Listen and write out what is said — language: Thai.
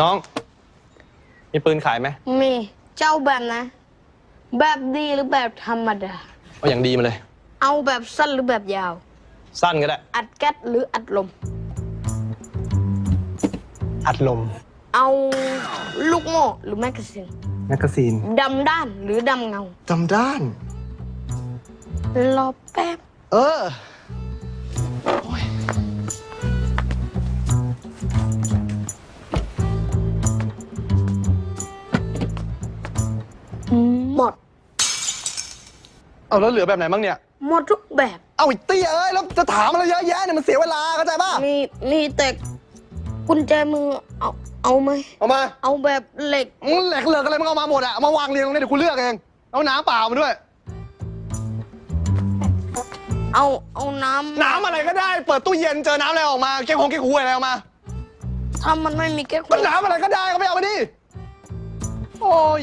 น้อง มีปืนขายไหมมีเจ้าแบบนะ แบบดีหรือแบบธรรมดา เอาอย่างดีมาเลย เอาแบบสั้นหรือแบบยาว สั้นก็ได้ อัดแก๊สหรืออัดลม อัดลม เอาลูกโม่หรือแมกกาซีนแมกกาซีนดำด้านหรือดำเงา จำด้าน รอแป๊บ เออ เอาแล้วเหลือแบบไหนบ้างเนี่ย หมดทุกแบบ เอาอีกเตี้ยเอ้ยแล้วจะถามอะไรเยอะแยะเนี่ยมันเสียเวลาเข้าใจป่ะ มีมีแต่กุญแจมือเอาเอาไหมเอามาเอาแบบเหล็กมึงแหลกเหลือกอะไรมึงเอามาหมดอะเอามาวางเรียงตรงนี้เดี๋ยวกูเลือกเอง เอาน้ำเปล่ามาด้วย เอาเอาน้ำน้ำอะไรก็ได้ เปิดตู้เย็นเจอน้ำอะไรออกมาเก๊กฮงเก๊กฮวยอะไรออกมาถ้ามันไม่มีแก๊สมันน้ำอะไรก็ได้ก็ไม่เอามาดิ โอ้ย